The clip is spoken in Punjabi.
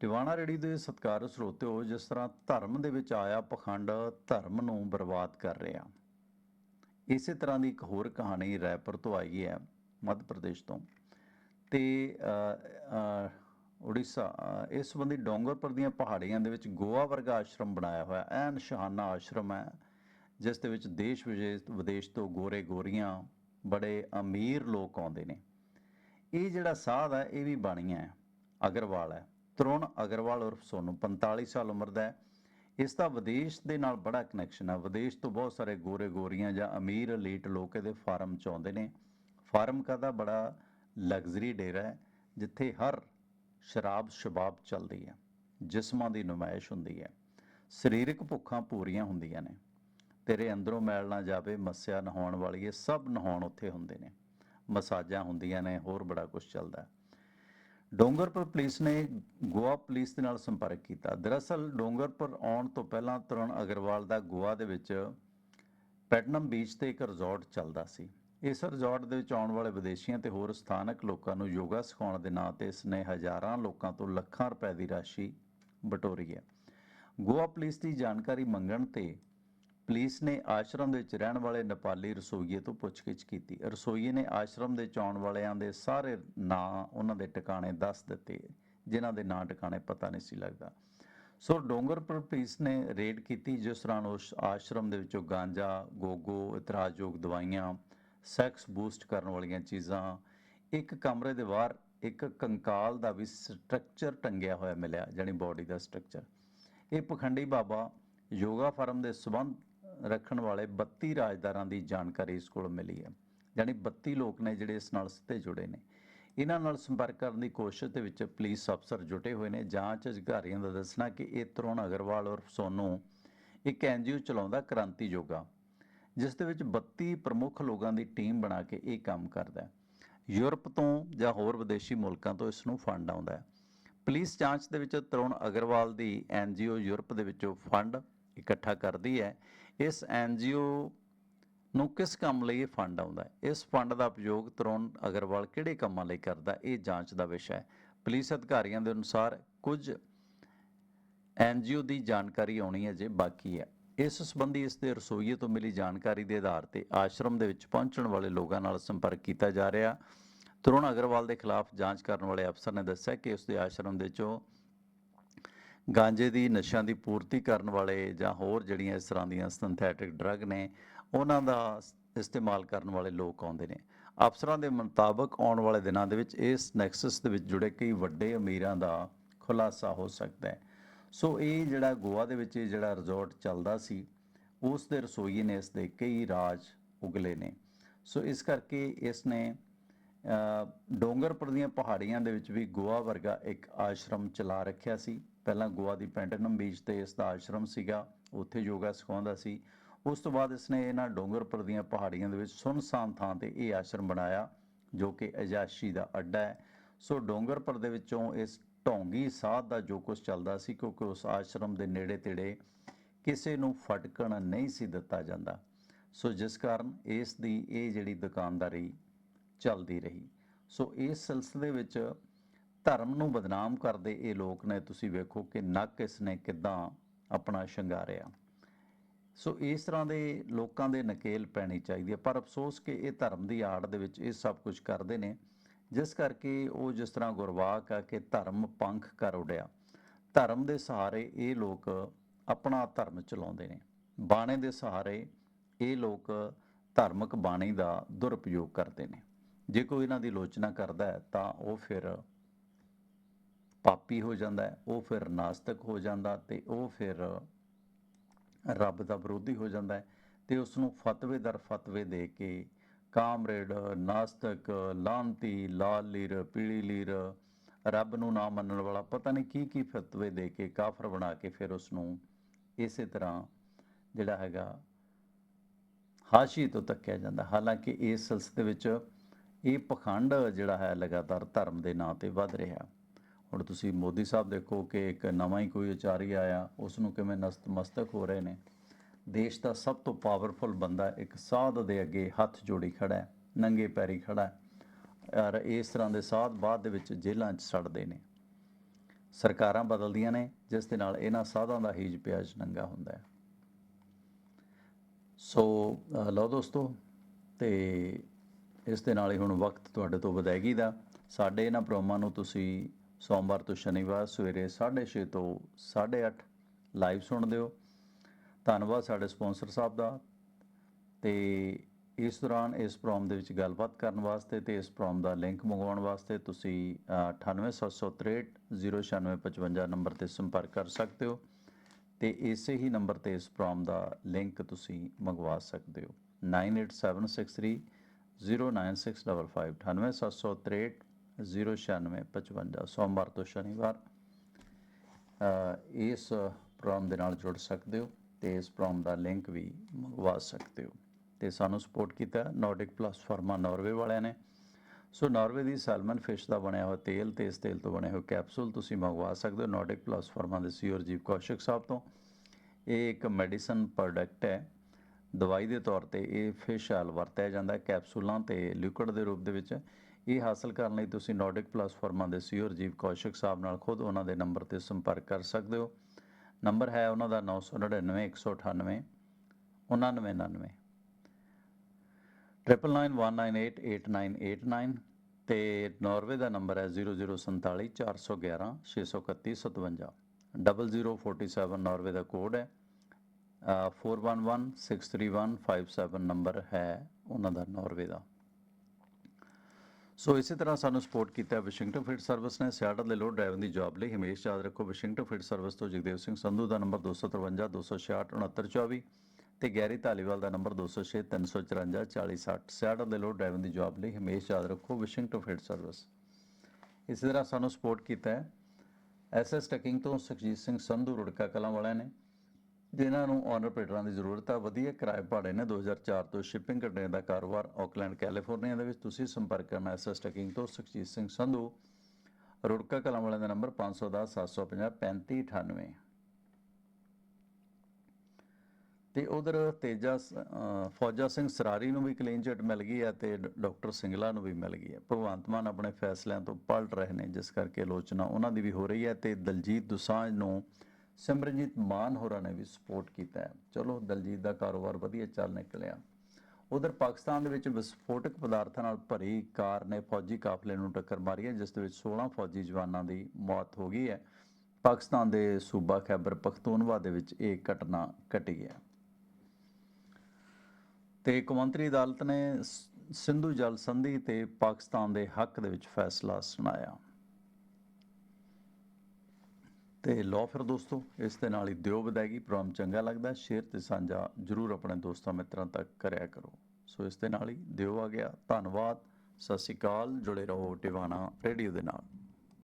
ਟਿਵਾਣਾ ਰੇੜੀ ਦੇ ਸਤਿਕਾਰ ਸਰੋਤਿਓ, ਜਿਸ ਤਰ੍ਹਾਂ ਧਰਮ ਦੇ ਵਿੱਚ ਆਇਆ ਪਖੰਡ, ਧਰਮ ਨੂੰ ਬਰਬਾਦ ਕਰ ਰਿਹਾ। ਇਸੇ ਤਰ੍ਹਾਂ ਦੀ ਇੱਕ ਹੋਰ ਕਹਾਣੀ ਰੈਪਰ ਤੋਂ ਆਈ ਹੈ, ਮੱਧ ਪ੍ਰਦੇਸ਼ ਤੋਂ। ਤੇ ਉੜੀਸਾ ਇਸ ਸੰਬੰਧੀ ਡੋਂਗਰਪੁਰ ਦੀਆਂ ਪਹਾੜੀਆਂ ਦੇ ਵਿੱਚ ਗੋਆ ਵਰਗਾ ਆਸ਼ਰਮ ਬਣਾਇਆ ਹੋਇਆ ਐਨ ਸ਼ਾਨਾ ਆਸ਼ਰਮ ਹੈ, ਜਿਸ ਦੇ ਵਿੱਚ ਦੇਸ਼ ਵਿਦੇਸ਼ ਵਿਦੇਸ਼ ਤੋਂ ਗੋਰੇ ਗੋਰੀਆਂ, ਬੜੇ ਅਮੀਰ ਲੋਕ ਆਉਂਦੇ ਨੇ। ਇਹ ਜਿਹੜਾ ਸਾਧ ਹੈ, ਇਹ ਵੀ ਬਾਣੀਆ ਹੈ, ਅਗਰਵਾਲ ਹੈ। ਤਰੁਣ ਅਗਰਵਾਲ ਉਰਫ ਸੋਨੂੰ 45 ਸਾਲ ਉਮਰ ਦਾ ਹੈ। ਇਸ ਦਾ ਵਿਦੇਸ਼ ਦੇ ਨਾਲ ਬੜਾ ਕਨੈਕਸ਼ਨ ਹੈ ਵਿਦੇਸ਼ ਤੋਂ ਬਹੁਤ ਸਾਰੇ ਗੋਰੇ ਗੋਰੀਆਂ ਜਾਂ ਅਮੀਰ ਅਲੀਟ ਲੋਕ ਇਹਦੇ ਫਾਰਮ ਚ ਆਉਂਦੇ ਨੇ। ਫਾਰਮ ਦਾ ਬੜਾ ਲਗਜ਼ਰੀ ਡੇਰਾ ਹੈ, ਜਿੱਥੇ ਹਰ ਸ਼ਰਾਬ ਸ਼ਬਾਬ ਚੱਲਦੀ ਹੈ, ਜਿਸਮਾਂ ਦੀ ਨੁਮਾਇਸ਼ ਹੁੰਦੀ ਹੈ। ਸਰੀਰਕ ਭੁੱਖਾਂ ਪੂਰੀਆਂ ਹੁੰਦੀਆਂ ਨੇ। ਤੇਰੇ ਅੰਦਰੋਂ ਮੈਲ ਨਾ ਜਾਵੇ, ਮੱਸਿਆ ਨਹਾਉਣ ਵਾਲੀ ਇਹ ਸਭ ਨਹਾਉਣ ਉੱਥੇ ਹੁੰਦੇ ਨੇ। ਮਸਾਜਾਂ ਹੁੰਦੀਆਂ ਨੇ, ਹੋਰ ਬੜਾ ਕੁਝ ਚੱਲਦਾ ਡੋਂਗਰਪੁਰ ਪੁਲਿਸ ਨੇ ਗੋਆ ਪੁਲਿਸ ਦੇ ਨਾਲ ਸੰਪਰਕ ਕੀਤਾ। ਦਰਅਸਲ ਡੋਂਗਰਪੁਰ ਆਉਣ ਤੋਂ ਪਹਿਲਾਂ ਤਰੁਣ ਅਗਰਵਾਲ ਦਾ ਗੋਆ ਦੇ ਵਿੱਚ ਪੈਟਨਮ ਬੀਚ ਤੇ ਇੱਕ ਰਿਜ਼ੋਰਟ ਚੱਲਦਾ ਸੀ। ਇਸ ਰਿਜ਼ੋਰਟ ਦੇ ਵਿੱਚ ਆਉਣ ਵਾਲੇ ਵਿਦੇਸ਼ੀਆਂ ਤੇ ਹੋਰ ਸਥਾਨਕ ਲੋਕਾਂ ਨੂੰ ਯੋਗਾ ਸਿਖਾਉਣ ਦੇ ਨਾਂ ਤੇ ਇਸ ਨੇ ਹਜ਼ਾਰਾਂ ਲੋਕਾਂ ਤੋਂ ਲੱਖਾਂ ਰੁਪਏ ਦੀ ਰਾਸ਼ੀ ਬਟੋਰੀ ਹੈ। ਗੋਆ ਪੁਲਿਸ ਦੀ ਜਾਣਕਾਰੀ ਮੰਗਣ ਤੇ ਪੁਲਿਸ ਨੇ ਆਸ਼ਰਮ ਦੇ ਵਿੱਚ ਰਹਿਣ ਵਾਲੇ ਨੇਪਾਲੀ ਰਸੋਈਏ ਤੋਂ ਪੁੱਛਗਿੱਛ ਕੀਤੀ। ਰਸੋਈਏ ਨੇ ਆਸ਼ਰਮ ਦੇ ਵਿੱਚ ਆਉਣ ਵਾਲਿਆਂ ਦੇ ਸਾਰੇ ਨਾਂ ਉਹਨਾਂ ਦੇ ਟਿਕਾਣੇ ਦੱਸ ਦਿੱਤੇ, ਜਿਨ੍ਹਾਂ ਦੇ ਨਾਂ ਟਿਕਾਣੇ ਪਤਾ ਨਹੀਂ ਸੀ ਲੱਗਦਾ। ਸੋ ਡੋਂਗਰਪੁਰ ਪੁਲਿਸ ਨੇ ਰੇਡ ਕੀਤੀ, ਜਿਸ ਦੌਰਾਨ ਉਸ ਆਸ਼ਰਮ ਦੇ ਵਿੱਚੋਂ ਗਾਂਜਾ, ਗੋਗੋ, ਇਤਰਾਜ਼ਯੋਗ ਦਵਾਈਆਂ, ਸੈਕਸ ਬੂਸਟ ਕਰਨ ਵਾਲੀਆਂ ਚੀਜ਼ਾਂ, ਇੱਕ ਕਮਰੇ ਦੇ ਬਾਹਰ ਇੱਕ ਕੰਕਾਲ ਦਾ ਵੀ ਸਟਰਕਚਰ ਟੰਗਿਆ ਹੋਇਆ ਮਿਲਿਆ, ਜਾਣੀ ਬਾਡੀ ਦਾ ਸਟਰਕਚਰ। ਇਹ ਪਖੰਡੀ ਬਾਬਾ ਯੋਗਾ ਫਾਰਮ ਦੇ ਸਬੰਧ ਰੱਖਣ ਵਾਲੇ 32 ਰਾਜਦਾਰਾਂ ਦੀ ਜਾਣਕਾਰੀ ਇਸ ਕੋਲ ਮਿਲੀ ਹੈ। ਯਾਨੀ 32 ਲੋਕ ਨੇ ਜਿਹੜੇ ਇਸ ਨਾਲ ਸਿੱਧੇ ਜੁੜੇ ਨੇ। ਇਹਨਾਂ ਨਾਲ ਸੰਪਰਕ ਕਰਨ ਦੀ ਕੋਸ਼ਿਸ਼ ਦੇ ਵਿੱਚ ਪੁਲਿਸ ਅਫਸਰ ਜੁਟੇ ਹੋਏ ਨੇ। ਜਾਂਚ ਅਧਿਕਾਰੀਆਂ ਦਾ ਦੱਸਣਾ ਕਿ ਇਹ ਤਰੁਣ ਅਗਰਵਾਲ ਔਰ ਸੋਨੂੰ ਇੱਕ ਐਨਜੀਓ ਚਲਾਉਂਦਾ ਕ੍ਰਾਂਤੀ ਯੋਗਾ, ਜਿਸ ਦੇ ਵਿੱਚ 32 ਪ੍ਰਮੁੱਖ ਲੋਕਾਂ ਦੀ ਟੀਮ ਬਣਾ ਕੇ ਇਹ ਕੰਮ ਕਰਦਾ ਹੈ। ਯੂਰਪ ਤੋਂ ਜਾਂ ਹੋਰ ਵਿਦੇਸ਼ੀ ਮੁਲਕਾਂ ਤੋਂ ਇਸ ਨੂੰ ਫੰਡ ਆਉਂਦਾ ਹੈ। ਪੁਲਿਸ ਜਾਂਚ ਦੇ ਵਿੱਚ ਤਰੁਣ ਅਗਰਵਾਲ ਦੀ ਐਨਜੀਓ ਯੂਰਪ ਦੇ ਵਿੱਚੋਂ ਫੰਡ ਇਕੱਠਾ ਕਰਦੀ ਹੈ। ਇਸ ਐਨਜੀਓ ਨੂੰ ਕਿਸ ਕੰਮ ਲਈ ਇਹ ਫੰਡ ਆਉਂਦਾ ਹੈ? ਇਸ ਫੰਡ ਦਾ ਉਪਯੋਗ ਤਰੁਣ ਅਗਰਵਾਲ ਕਿਹੜੇ ਕੰਮਾਂ ਲਈ ਕਰਦਾ ਇਹ ਜਾਂਚ ਦਾ ਵਿਸ਼ਾ ਹੈ। ਪੁਲਿਸ ਅਧਿਕਾਰੀਆਂ ਦੇ ਅਨੁਸਾਰ ਕੁਝ ਐਨਜੀਓ ਦੀ ਜਾਣਕਾਰੀ ਆਉਣੀ ਹੈ ਜੇ ਬਾਕੀ ਹੈ। ਇਸ ਸੰਬੰਧੀ ਇਸ ਦੇ ਰਸੋਈਏ ਤੋਂ ਮਿਲੀ ਜਾਣਕਾਰੀ ਦੇ ਆਧਾਰ ਤੇ ਆਸ਼ਰਮ ਦੇ ਵਿੱਚ ਪਹੁੰਚਣ ਵਾਲੇ ਲੋਕਾਂ ਨਾਲ ਸੰਪਰਕ ਕੀਤਾ ਜਾ ਰਿਹਾ। ਤਰੁਣ ਅਗਰਵਾਲ ਦੇ ਖਿਲਾਫ ਜਾਂਚ ਕਰਨ ਵਾਲੇ ਅਫਸਰ ਨੇ ਦੱਸਿਆ ਕਿ ਉਸ ਦੇ ਆਸ਼ਰਮ ਦੇ ਚੋਂ ਗਾਂਜੇ ਦੀ ਨਸ਼ਿਆਂ ਦੀ ਪੂਰਤੀ ਕਰਨ ਵਾਲੇ ਜਾਂ ਹੋਰ ਜਿਹੜੀਆਂ ਇਸ ਤਰ੍ਹਾਂ ਦੀਆਂ ਸਿੰਥੈਟਿਕ ਡਰੱਗ ਨੇ, ਉਹਨਾਂ ਦਾ ਇਸਤੇਮਾਲ ਕਰਨ ਵਾਲੇ ਲੋਕ ਆਉਂਦੇ ਨੇ। ਅਫਸਰਾਂ ਦੇ ਮੁਤਾਬਕ ਆਉਣ ਵਾਲੇ ਦਿਨਾਂ ਦੇ ਵਿੱਚ ਇਸ ਨੈਕਸਸ ਦੇ ਵਿੱਚ ਜੁੜੇ ਕਈ ਵੱਡੇ ਅਮੀਰਾਂ ਦਾ ਖੁਲਾਸਾ ਹੋ ਸਕਦਾ ਹੈ। ਸੋ ਇਹ ਜਿਹੜਾ ਗੋਆ ਦੇ ਵਿੱਚ ਇਹ ਜਿਹੜਾ ਰਿਜ਼ੋਰਟ ਚੱਲਦਾ ਸੀ, ਉਸ ਦੇ ਰਸੋਈਏ ਨੇ ਇਸ ਦੇ ਕਈ ਰਾਜ ਉਗਲੇ ਨੇ। ਸੋ ਇਸ ਕਰਕੇ ਇਸ ਨੇ ਡੋਂਗਰਪੁਰ ਦੀਆਂ ਪਹਾੜੀਆਂ ਦੇ ਵਿੱਚ ਵੀ ਗੋਆ ਵਰਗਾ ਇੱਕ ਆਸ਼ਰਮ ਚਲਾ ਰੱਖਿਆ ਸੀ। ਪਹਿਲਾਂ ਗੋਆ ਦੀ ਪੈਂਟਨਮ ਬੀਚ ਤੇ ਇਸ ਦਾ ਆਸ਼ਰਮ ਸੀਗਾ, ਉੱਥੇ ਯੋਗਾ ਸਿਖਾਉਂਦਾ ਸੀ। ਉਸ ਤੋਂ ਬਾਅਦ ਇਸਨੇ ਇਹਨਾਂ ਡੋਂਗਰਪੁਰ ਦੀਆਂ ਪਹਾੜੀਆਂ ਦੇ ਵਿੱਚ ਸੁਨਸਾਨ ਥਾਂ ਤੇ ਇਹ ਆਸ਼ਰਮ ਬਣਾਇਆ, ਜੋ ਕਿ ਅਜਾਸ਼ੀ ਦਾ ਅੱਡਾ ਹੈ। ਸੋ ਡੋਂਗਰਪੁਰ ਦੇ ਵਿੱਚੋਂ ਇਸ ਢੋਂਗੀ ਸਾਧ ਦਾ ਜੋ ਕੁਝ ਚੱਲਦਾ ਸੀ, ਕਿਉਂਕਿ ਉਸ ਆਸ਼ਰਮ ਦੇ ਨੇੜੇ ਤੇੜੇ ਕਿਸੇ ਨੂੰ ਫਟਕਣ ਨਹੀਂ ਸੀ ਦਿੱਤਾ ਜਾਂਦਾ। ਸੋ ਜਿਸ ਕਾਰਨ ਇਸ ਦੀ ਇਹ ਜਿਹੜੀ ਦੁਕਾਨਦਾਰੀ ਚੱਲਦੀ ਰਹੀ। ਸੋ ਇਸ ਸਿਲਸਿਲੇ ਵਿੱਚ ਧਰਮ ਨੂੰ ਬਦਨਾਮ ਕਰਦੇ ਇਹ ਲੋਕ ਨੇ, ਤੁਸੀਂ ਵੇਖੋ ਕਿ ਨੱਕ ਇਸ ਨੇ ਕਿਦਾਂ ਆਪਣਾ ਸ਼ਿੰਗਾਰਿਆ। ਸੋ ਇਸ ਤਰ੍ਹਾਂ ਦੇ ਲੋਕਾਂ ਦੇ ਨਕੇਲ ਪੈਣੀ ਚਾਹੀਦੀ ਹੈ। ਪਰ ਅਫਸੋਸ ਕਿ ਇਹ ਧਰਮ ਦੀ ਆੜ ਦੇ ਵਿੱਚ ਇਹ ਸਭ ਕੁਝ ਕਰਦੇ ਨੇ। ਜਿਸ ਕਰਕੇ ਉਹ ਜਿਸ ਤਰ੍ਹਾਂ ਗੁਰਵਾਕ ਆ ਕਿ ਧਰਮ ਪੰਖ ਕਰ ਉਡਿਆ। ਧਰਮ ਦੇ ਸਹਾਰੇ ਇਹ ਲੋਕ ਆਪਣਾ ਧਰਮ ਚਲਾਉਂਦੇ ਨੇ। ਬਾਣੇ ਦੇ ਸਹਾਰੇ ਇਹ ਲੋਕ ਧਾਰਮਿਕ ਬਾਣੀ ਦਾ ਦੁਰਉਪਯੋਗ ਕਰਦੇ ਨੇ। ਜੇ ਕੋਈ ਇਹਨਾਂ ਦੀ ਲੋਚਨਾ ਕਰਦਾ ਹੈ ਤਾਂ ਉਹ ਫਿਰ ਪਾਪੀ ਹੋ ਜਾਂਦਾ ਉਹ ਫਿਰ ਨਾਸਤਕ ਹੋ ਜਾਂਦਾ ਤੇ ਉਹ ਫਿਰ ਰੱਬ ਦਾ ਵਿਰੋਧੀ ਹੋ ਜਾਂਦਾ ਹੈ ਤੇ ਉਸ ਨੂੰ ਫਤਵੇ ਦਰ ਫਤਵੇ ਦੇ ਕੇ ਕਾਮਰੇਡ, ਨਾਸਤਕ, ਲਾਂਤੀ, ਲਾਲ ਲੀਰ, ਪੀਲੀ ਲੀਰ, ਰੱਬ ਨੂੰ ਨਾ ਮੰਨਣ ਵਾਲਾ ਪਤਾ ਨਹੀਂ ਕੀ ਕੀ ਫਤਵੇ ਦੇ ਕੇ ਕਾਫਰ ਬਣਾ ਕੇ ਫਿਰ ਉਸ ਨੂੰ ਇਸੇ ਤਰ੍ਹਾਂ ਜਿਹੜਾ ਹੈਗਾ ਹਾਸ਼ੀ ਤੋਂ ਤੱਕਿਆ ਜਾਂਦਾ। ਹਾਲਾਂਕਿ ਇਸ ਸਿਲਸਿਲੇ ਵਿੱਚ ਇਹ ਪਖੰਡ ਜਿਹੜਾ ਹੈ ਲਗਾਤਾਰ ਧਰਮ ਦੇ ਨਾਂ ਤੇ ਵੱਧ ਰਿਹਾ। ਹੁਣ ਤੁਸੀਂ ਮੋਦੀ ਸਾਹਿਬ ਦੇਖੋ ਕਿ ਇੱਕ ਨਵਾਂ ਹੀ ਕੋਈ ਉਚਾਰੀ ਆਇਆ ਉਸ ਨੂੰ ਕਿਵੇਂ ਨਸਤਮਸਤਕ ਹੋ ਰਹੇ ਨੇ। ਦੇਸ਼ ਦਾ ਸਭ ਤੋਂ ਪਾਵਰਫੁਲ ਬੰਦਾ ਇੱਕ ਸਾਧ ਦੇ ਅੱਗੇ ਹੱਥ ਜੋੜੀ ਖੜਾ ਹੈ, ਨੰਗੇ ਪੈਰੀ ਖੜਾ ਹੈ, ਔਰ ਇਸ ਤਰ੍ਹਾਂ ਦੇ ਸਾਧ ਬਾਅਦ ਦੇ ਵਿੱਚ ਜੇਲ੍ਹਾਂ 'ਚ ਸੜਦੇ ਨੇ। ਸਰਕਾਰਾਂ ਬਦਲਦੀਆਂ ਨੇ, ਜਿਸ ਦੇ ਨਾਲ ਇਹਨਾਂ ਸਾਧਾਂ ਦਾ ਹੀਜ ਪਿਆਜ ਨੰਗਾ ਹੁੰਦਾ ਹੈ। ਸੋ ਲਓ ਦੋਸਤੋ, ਤੇ ਇਸ ਦੇ ਨਾਲ ਹੀ ਹੁਣ ਵਕਤ ਤੁਹਾਡੇ ਤੋਂ ਵਿਦਾਇਗੀ ਦਾ। ਸਾਡੇ ਇਹਨਾਂ ਪ੍ਰੋਗਰਾਮਾਂ ਨੂੰ ਤੁਸੀਂ ਸੋਮਵਾਰ ਤੋਂ ਸ਼ਨੀਵਾਰ ਸਵੇਰੇ 6:30 ਤੋਂ 8:30 ਲਾਈਵ ਸੁਣ ਦਿਓ। ਧੰਨਵਾਦ ਸਾਡੇ ਸਪਾਂਸਰ ਸਾਹਿਬ ਦਾ। ਤੇ ਇਸ ਦੌਰਾਨ ਇਸ ਪ੍ਰੋਗਰਾਮ ਦੇ ਵਿੱਚ ਗੱਲਬਾਤ ਕਰਨ ਵਾਸਤੇ ਤੇ ਇਸ ਪ੍ਰੋਗਰਾਮ ਦਾ ਲਿੰਕ ਮੰਗਵਾਉਣ ਵਾਸਤੇ ਤੁਸੀਂ ਅ, 9876309655 ਨੰਬਰ ਤੇ ਸੰਪਰਕ ਕਰ ਸਕਦੇ ਹੋ ਤੇ ਇਸੇ ਹੀ ਨੰਬਰ ਤੇ ਇਸ ਪ੍ਰੋਗਰਾਮ ਦਾ ਲਿੰਕ ਤੁਸੀਂ ਮੰਗਵਾ ਸਕਦੇ ਹੋ। 98763 09655 9876309655 ਸੋਮਵਾਰ ਤੋਂ ਸ਼ਨੀਵਾਰ। ਇਸ ਪ੍ਰੋਗਰਾਮ ਦੇ ਨਾਲ ਜੁੜ ਸਕਦੇ ਹੋ ਤੇ ਇਸ ਪ੍ਰੋਗਰਾਮ ਦਾ ਲਿੰਕ ਵੀ ਮੰਗਵਾ ਸਕਦੇ ਹੋ। ਤੇ ਸਾਨੂੰ ਸਪੋਰਟ ਕੀਤਾ ਨਾਰਡਿਕ ਪਲੱਸ ਫਾਰਮਾ ਨਾਰਵੇ ਵਾਲਿਆਂ ਨੇ। ਸੋ ਨਾਰਵੇ ਦੀ ਸੈਲਮਨ ਫਿਸ਼ ਦਾ ਬਣਿਆ ਹੋਇਆ ਤੇਲ ਤੇ ਇਸ ਤੇਲ ਤੋਂ ਬਣੇ ਹੋਏ ਕੈਪਸੂਲ ਤੁਸੀਂ ਮੰਗਵਾ ਸਕਦੇ ਹੋ ਨਾਰਡਿਕ ਪਲੱਸ ਫਾਰਮਾ ਦੇ ਸੀਓ ਰਜੀਵ ਕੌਸ਼ਿਕ ਸਾਹਿਬ ਤੋਂ। ਇਹ ਇੱਕ ਮੈਡੀਸਨ ਪ੍ਰੋਡਕਟ ਹੈ। ਦਵਾਈ ਦੇ ਤੌਰ ਤੇ ਇਹ ਫਿਸ਼ ਆਇਲ ਵਰਤਿਆ ਜਾਂਦਾ ਕੈਪਸੂਲਾਂ ਤੇ ਲਿਕੁਇਡ ਦੇ ਰੂਪ ਦੇ ਵਿੱਚ। ਇਹ ਹਾਸਲ ਕਰਨ ਲਈ ਤੁਸੀਂ ਨਾਰਡਿਕ ਪਲੱਸ ਫਰਮਾ ਦੇ ਸੀਓ ਰਜੀਵ ਕੌਸ਼ਿਕ ਸਾਹਿਬ ਨਾਲ ਖੁਦ ਉਹਨਾਂ ਦੇ ਨੰਬਰ ਤੇ ਸੰਪਰਕ ਕਰ ਸਕਦੇ ਹੋ। ਨੰਬਰ ਹੈ ਉਹਨਾਂ ਦਾ 999 198 9999 9919988989 ਤੇ ਨਾਰਵੇ ਦਾ ਨੰਬਰ ਹੈ 0047 411 631 57 0047 ਨਾਰਵੇ ਦਾ ਕੋਡ ਹੈ। 41163157 ਨੰਬਰ ਹੈ ਉਹਨਾਂ ਦਾ ਨਾਰਵੇ ਦਾ। ਸੋ ਇਸੇ ਤਰ੍ਹਾਂ ਸਾਨੂੰ ਸਪੋਰਟ ਕੀਤਾ ਵਿਸ਼ਿੰਗਟਨ ਫੀਡ ਸਰਵਿਸ ਨੇ। ਸਿਆਟਲ ਦੇ ਲੋਡ ਡਰਾਈਵਰ ਦੀ ਜੌਬ ਲਈ ਹਮੇਸ਼ਾ ਯਾਦ ਰੱਖੋ ਵਿਸ਼ਿੰਗਟਨ ਫੀਡ ਸਰਵਿਸ ਤੋਂ ਜਗਦੇਵ ਸਿੰਘ ਸੰਧੂ ਦਾ ਨੰਬਰ 253 266 6924 ਤੇ ਗੈਰੀ ਧਾਲੀਵਾਲ ਦਾ ਨੰਬਰ 206 354 4060 ਸਿਆਟਲ ਦੇ ਲੋਡ ਡਰਾਈਵਰ ਦੀ ਜੌਬ ਲਈ ਹਮੇਸ਼ਾ ਯਾਦ ਰੱਖੋ ਵਿਸ਼ਿੰਗਟਨ ਫੀਡ ਸਰਵਿਸ ਇਸੇ ਤਰ੍ਹਾਂ ਸਾਨੂੰ ਸਪੋਰਟ ਕੀਤਾ ਹੈ। ਐਸਐਸ ਟਕਿੰਗ ਤੋਂ ਸੁਖਜੀਤ ਸਿੰਘ ਸੰਧੂ ਰੁੜਕਾ ਕਲਾਂ ਵਾਲਿਆਂ ਨੇ। ਜਿਨ੍ਹਾਂ ਨੂੰ ਓਨਰ ਪੇਟਰਾਂ ਦੀ ਜ਼ਰੂਰਤ ਆ ਵਧੀਆ ਕਿਰਾਏ ਭਾੜੇ ਨੇ 2004 ਤੋਂ ਸ਼ਿਪਿੰਗ ਕੰਟੇਨਰ ਦਾ ਕਾਰੋਬਾਰ ਆਕਲੈਂਡ ਕੈਲੀਫੋਰਨੀਆ ਦੇ ਵਿੱਚ ਤੁਸੀਂ ਸੰਪਰਕ ਕਰਨਾ ਐਸਐਸ ਟਕਿੰਗ ਤੋਂ ਸੁਖਜੀਤ ਸਿੰਘ ਸੰਧੂ। ਰੁੜਕਾ ਕਲਾਂ ਵਾਲਿਆਂ ਦਾ ਨੰਬਰ 510 750 3598 ਤੇ ਉਧਰ ਤੇਜਾ ਸ- ਅ, ਫੌਜਾ ਸਿੰਘ ਸਰਾਰੀ ਨੂੰ ਵੀ ਕਲੀਨ ਚਿੱਟ ਮਿਲ ਗਈ ਹੈ ਤੇ ਡਾਕਟਰ ਸਿੰਗਲਾ ਨੂੰ ਵੀ ਮਿਲ ਗਈ ਹੈ। ਭਗਵੰਤ ਮਾਨ ਆਪਣੇ ਫੈਸਲਿਆਂ ਤੋਂ ਪਲਟ ਰਹੇ ਨੇ ਜਿਸ ਕਰਕੇ ਆਲੋਚਨਾ ਉਹਨਾਂ ਦੀ ਵੀ ਹੋ ਰਹੀ ਹੈ ਤੇ ਦਲਜੀਤ ਦੁਸਾਂਝ ਨੂੰ ਸਿਮਰਨਜੀਤ ਮਾਨ ਹੋਰਾਂ ਨੇ ਵੀ ਸਪੋਰਟ ਕੀਤਾ ਹੈ। ਚਲੋ, ਦਲਜੀਤ ਦਾ ਕਾਰੋਬਾਰ ਵਧੀਆ ਚੱਲ ਨਿਕਲਿਆ। ਉਧਰ ਪਾਕਿਸਤਾਨ ਦੇ ਵਿੱਚ ਵਿਸਫੋਟਕ ਪਦਾਰਥਾਂ ਨਾਲ ਭਰੀ ਕਾਰ ਨੇ ਫੌਜੀ ਕਾਫਲੇ ਨੂੰ ਟੱਕਰ ਮਾਰੀ ਹੈ, ਜਿਸ ਦੇ ਵਿੱਚ 16 ਫੌਜੀ ਜਵਾਨਾਂ ਦੀ ਮੌਤ ਹੋ ਗਈ ਹੈ। ਪਾਕਿਸਤਾਨ ਦੇ ਸੂਬਾ ਖੈਬਰ ਪਖਤੂਨਵਾ ਦੇ ਵਿੱਚ ਇਹ ਘਟਨਾ ਘਟੀ ਹੈ। ਤੇ ਕੌਮਾਂਤਰੀ ਅਦਾਲਤ ਨੇ ਸਿੰਧੂ ਜਲ ਸੰਧੀ ਤੇ ਪਾਕਿਸਤਾਨ ਦੇ ਹੱਕ ਦੇ ਵਿੱਚ ਫੈਸਲਾ ਸੁਣਾਇਆ। ਤੇ ਲੋ ਫਿਰ ਦੋਸਤੋ, ਇਸ ਦੇ ਨਾਲ ਹੀ ਦਿਓ ਵਿਦਾਇਗੀ, ਪ੍ਰੋਗਰਾਮ ਚੰਗਾ ਲੱਗਦਾ, ਸ਼ੇਅਰ ਤੇ ਸਾਂਝਾ ਜਰੂਰ ਆਪਣੇ ਦੋਸਤਾਂ ਮਿੱਤਰਾਂ ਤੱਕ ਕਰਿਆ ਕਰੋ। ਸੋ ਇਸ ਦੇ ਨਾਲ ਹੀ ਦਿਓ ਆ ਗਿਆ, ਧੰਨਵਾਦ, ਸਤਿ ਸ਼੍ਰੀ ਅਕਾਲ, ਜੁੜੇ ਰਹੋ ਟਿਵਾਣਾ ਰੇਡੀਓ ਦੇ ਨਾਲ।